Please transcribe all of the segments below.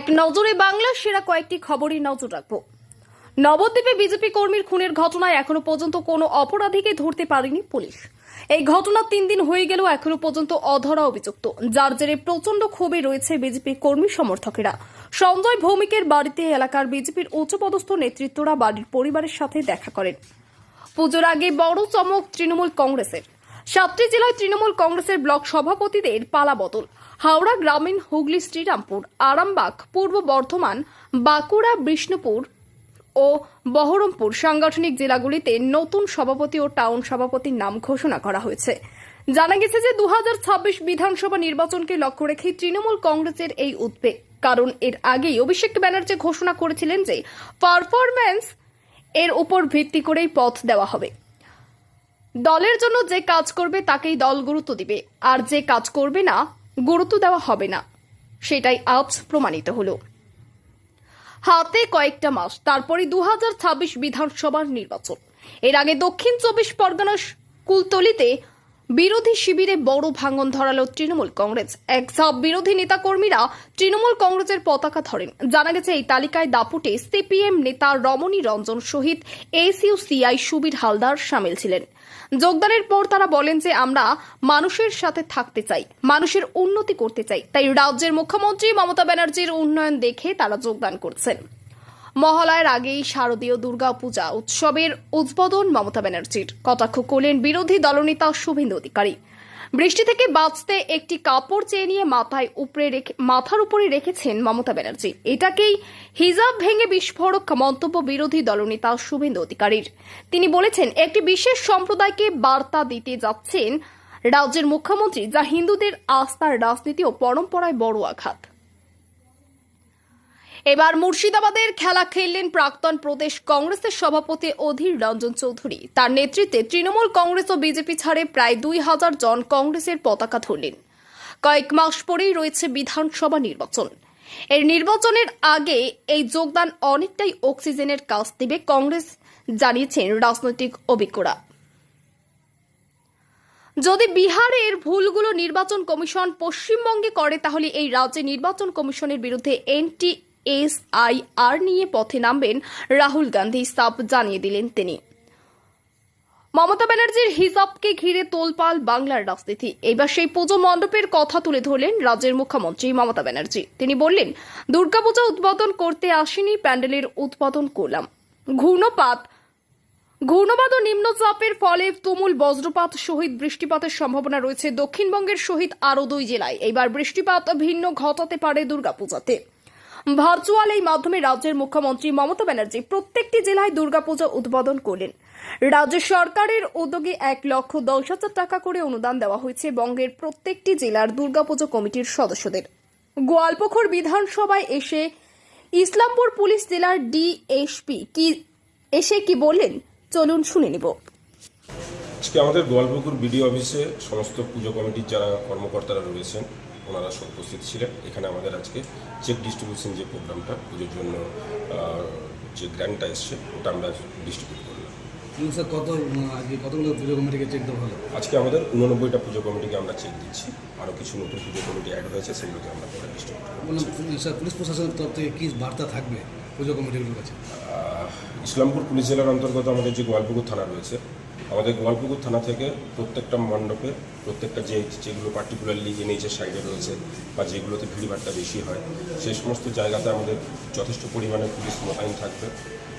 এক নজরে বাংলার সেরা কয়েকটি খবরই নজর রাখব। নবদ্বীপে বিজেপি কর্মীর খুনের ঘটনায় এখনও পর্যন্ত কোনো অপরাধীকে ধরতে পারেনি পুলিশ। এই ঘটনা তিন দিন হয়ে গেলেও এখনও পর্যন্ত অধরা অভিযুক্ত। যার জেরে প্রচণ্ড ক্ষোভে রয়েছে বিজেপি কর্মী সমর্থকেরা। সঞ্জয় ভৌমিকের বাড়িতে এলাকার বিজেপির উচ্চপদস্থ নেতৃত্বরা বাড়ির পরিবারের সাথে দেখা করেন। পুজোর আগে বড় চমক তৃণমূল কংগ্রেসের। সাতটি জেলায় তৃণমূল কংগ্রেসের ব্লক সভাপতিদের পালা বদল। হাওড়া গ্রামীণ হুগলি শ্রীরামপুর, আরামবাগ, পূর্ব বর্ধমান, বাঁকুড়া, বিষ্ণুপুর ও বহরমপুর সাংগঠনিক জেলাগুলিতে নতুন সভাপতি ও টাউন সভাপতির নাম ঘোষণা করা হয়েছে। জানা গেছে যে দু হাজার ছাব্বিশ বিধানসভা নির্বাচনকে লক্ষ্য রেখে তৃণমূল কংগ্রেসের এই উদ্বেগ, কারণ এর আগেই অভিষেক ব্যানার্জি ঘোষণা করেছিলেন যে পারফরম্যান্স এর উপর ভিত্তি করেই পথ দেওয়া হবে। দলের জন্য যে কাজ করবে তাকেই দল গুরুত্ব দিবে, আর যে কাজ করবে না গুরুত্ব দেওয়া হবে না। সেটাই আজ প্রমাণিত হলো। হাতে কয়েকটা মাস তারপরে দু বিধানসভার নির্বাচন। এর আগে দক্ষিণ চব্বিশ পরগনার কুলতলিতে বিরোধী শিবিরে বড় ভাঙন ধরালো তৃণমূল কংগ্রেস। এক সব বিরোধী নেতাকর্মীরা তৃণমূল কংগ্রেসের পতাকা ধরেন। জানা গেছে, এই তালিকায় দাপুটে সিপিএম নেতা রমণী রঞ্জন শহীদ এসইউ সিআই সুবীর হালদার সামিল ছিলেন। যোগদানের পর তারা বলেন যে, আমরা মানুষের সাথে থাকতে চাই, মানুষের উন্নতি করতে চাই। তাই রাজ্যের মুখ্যমন্ত্রী মমতা ব্যানার্জির উন্নয়ন দেখে তারা যোগদান করছেন। মহালয়ের আগেই শারদীয় দুর্গাপূজা উৎসবের উদ্বোধন মমতা ব্যানার্জির। কটাক্ষ করলেন বিরোধী দলনেতা শুভেন্দু অধিকারী। বৃষ্টি থেকে বাঁচতে একটি কাপড় চেয়ে নিয়ে মাথায় উপরে রেখে, মাথার উপরে রেখেছেন মমতা ব্যানার্জি। এটাকেই হিজাব ভেঙে বিস্ফোরক মন্তব্য বিরোধী দলনেতা শুভেন্দু অধিকারীর। তিনি বলেছেন, একটি বিশেষ সম্প্রদায়কে বার্তা দিতে যাচ্ছেন রাজ্যের মুখ্যমন্ত্রী যা হিন্দুদের আস্থার রাজনীতি ও পরম্পরায় বড় আঘাত। এবার মুর্শিদাবাদের খেলা খেললেন প্রাক্তন প্রদেশ কংগ্রেসের সভাপতি অধীর রঞ্জন চৌধুরী। তার নেতৃত্বে তৃণমূল কংগ্রেস ও বিজেপি ছাড়ে প্রায় দুই হাজার জন কংগ্রেসের পতাকা ধরলেন। কয়েক মাস পরেই রয়েছে বিধানসভা নির্বাচন। এর নির্বাচনের আগে এই যোগদান অনেকটাই অক্সিজেনের কাজ দেবে কংগ্রেস, জানিয়েছেন রাজনৈতিক অভিজ্ঞরা। যদি বিহারের ভুলগুলো নির্বাচন কমিশন পশ্চিমবঙ্গে করে, তাহলে এই রাজ্যে নির্বাচন কমিশনের বিরুদ্ধে এনটি এসআইআর নিয়ে পথে নামবেন রাহুল গান্ধী সাপ জানিয়ে দিলেন তিনি। মমতা ব্যানার্জির হিসাবকে ঘিরে তোলপাল বাংলার রাজনীতি। এবার সেই পুজো মণ্ডপের কথা তুলে ধরলেন রাজ্যের মুখ্যমন্ত্রী মমতা ব্যানার্জি। তিনি বললেন, দুর্গাপূজা উদ্বোধন করতে আসেনি, প্যান্ডেলের উদ্বোধন করলাম। ঘূর্ণপাত ঘূর্ণবাদ ও নিম্নচাপের ফলে তুমুল বজ্রপাত সহিত বৃষ্টিপাতের সম্ভাবনা রয়েছে। দক্ষিণবঙ্গের সহিত আরও দুই জেলায়। এবার বৃষ্টিপাত ভিন্ন ঘটাতে পারে দুর্গাপূজাতে। ভার্চুয়াল এই মাধ্যমে রাজ্যের মুখ্যমন্ত্রী মমতা ব্যানার্জি প্রত্যেকটি জেলায় দুর্গাপূজা উদ্বোধন করলেন। রাজ্য সরকারের উদ্যোগে এক লক্ষ দশ হাজার টাকা করে অনুদান দেওয়া হয়েছে বঙ্গের প্রত্যেকটি জেলার দুর্গাপুজো কমিটির সদস্যদের। গোয়ালপুকুর বিধানসভায় এসে ইসলামপুর পুলিশ জেলার ডিএসপি কি এসে কি বললেন? চলুন শুনে নিব। আজকে আমাদের গোয়ালপুকুর বিডিও অফিসে সমস্ত পুজো কমিটির যারা কর্মকর্তারা রয়েছেন ওনারা উপস্থিত ছিলেন। এখানে আমাদের আজকে চেক ডিস্ট্রিবিউশন যে প্রোগ্রামটা পুজোর জন্য যে গ্র্যান্ডটা এসছে ওটা আমরা ডিস্ট্রিবিউট করলাম। স্যার কত আজকে কতগুলো পুজো কমিটিকে চেক দেওয়া হলো? আজকে আমাদের উননব্বইটা পুজো কমিটিকে আমরা চেক দিচ্ছি। আরও কিছু নতুন পুজো কমিটি অ্যাড হয়েছে সেগুলোকে আমরা পরে ডিস্ট্রিবিউট পুলিশ- স্যার পুলিশ প্রশাসনের তরফ থেকে কী বার্তা থাকবে পুজো কমিটিগুলোর কাছে? ইসলামপুর পুলিশ জেলার অন্তর্গত আমাদের যে গোয়ালপুকুর থানা রয়েছে, আমাদের গোয়ালপুকুর থানা থেকে প্রত্যেকটা মণ্ডপে প্রত্যেকটা যে যেগুলো পার্টিকুলারলি যে নিচের সাইডে রয়েছে বা যেগুলোতে ভিড়ভাড়টা বেশি হয় সেই সমস্ত জায়গাতে আমাদের যথেষ্ট পরিমাণে পুলিশ মোতায়েন থাকবে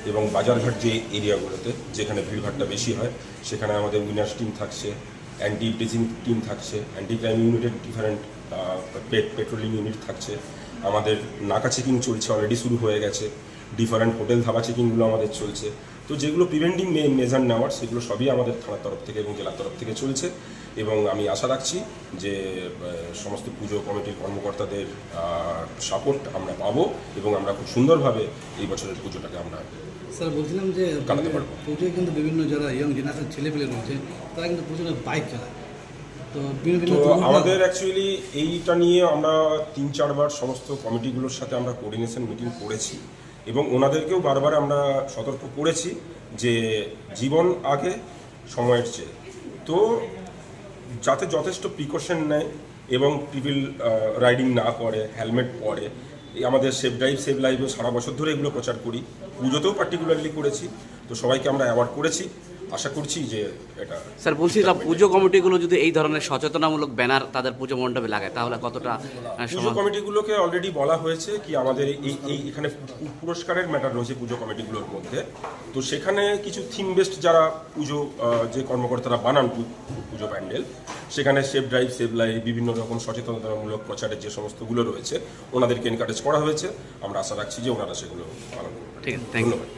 এবং বাজারঘাট যে এরিয়াগুলোতে যেখানে ভিড়ভাড়টা বেশি হয়, সেখানে আমাদের উইনার্স টিম থাকছে অ্যান্টি ব্রিজিং টিম থাকছে অ্যান্টি ক্রাইম ইউনিটের ডিফারেন্ট পেট পেট্রোলিং ইউনিট থাকছে, আমাদের নাকা চেকিং চলছে অলরেডি শুরু হয়ে গেছে। ডিফারেন্ট হোটেল ধাবা চেকিংগুলো আমাদের চলছে। তো যেগুলো প্রিভেন্টিং মেজার নেওয়ার সেগুলো সবই আমাদের থানার তরফ থেকে এবং জেলার তরফ থেকে চলছে এবং আমি আশা রাখছি যে সমস্ত পুজো কমিটির কর্মকর্তাদের সাপোর্ট আমরা পাবো এবং আমরা খুব সুন্দরভাবে এই বছরের পুজোটাকে আমরা স্যার বলছিলাম যে কাটাতে পুজোয় কিন্তু বিভিন্ন যারা ইয়ং জেনারেশন ছেলেপেলে রয়েছে তারা কিন্তু প্রচুর বাইক চালায়। তো আমাদের অ্যাকচুয়ালি এইটা নিয়ে আমরা তিন চারবার সমস্ত কমিটিগুলোর সাথে আমরা কোঅর্ডিনেশন মিটিং করেছি। এবং ওনাদেরকেও বারবার আমরা সতর্ক করেছি যে জীবন আগে, সময়ের চেয়ে। তো যাতে যথেষ্ট প্রিকশন নেয় এবং টিভিল রাইডিং না করে হেলমেট পরে আমাদের সেফ ড্রাইভ সেভ লাইভও সারা বছর ধরে এগুলো প্রচার করি। পুজোতেও পার্টিকুলারলি করেছি। তো সবাইকে আমরা অ্যাওয়ার্ড করেছি। আশা করছি যে এটা স্যার বলছিলাম পুজো কমিটিগুলো যদি এই ধরনের সচেতনামূলক ব্যানার তাদের পুজো মণ্ডপে লাগায় তাহলে কতটা পুজো কমিটিগুলোকে অলরেডি বলা হয়েছে কি আমাদের এই এই এখানে পুরস্কারের ম্যাটার রয়েছে পুজো কমিটিগুলোর মধ্যে। তো সেখানে কিছু থিম বেসড যারা পুজো যে কর্মকর্তারা বানান পুজো প্যান্ডেল সেখানে সেভ ড্রাইভ সেভ লাইভ বিভিন্ন রকম সচেতনতামূলক প্রচারের যে সমস্তগুলো রয়েছে ওনাদেরকে এনকারেজ করা হয়েছে। আমরা আশা রাখছি যে ওনারা সেগুলো পালন করবেন। ঠিক আছে ধন্যবাদ।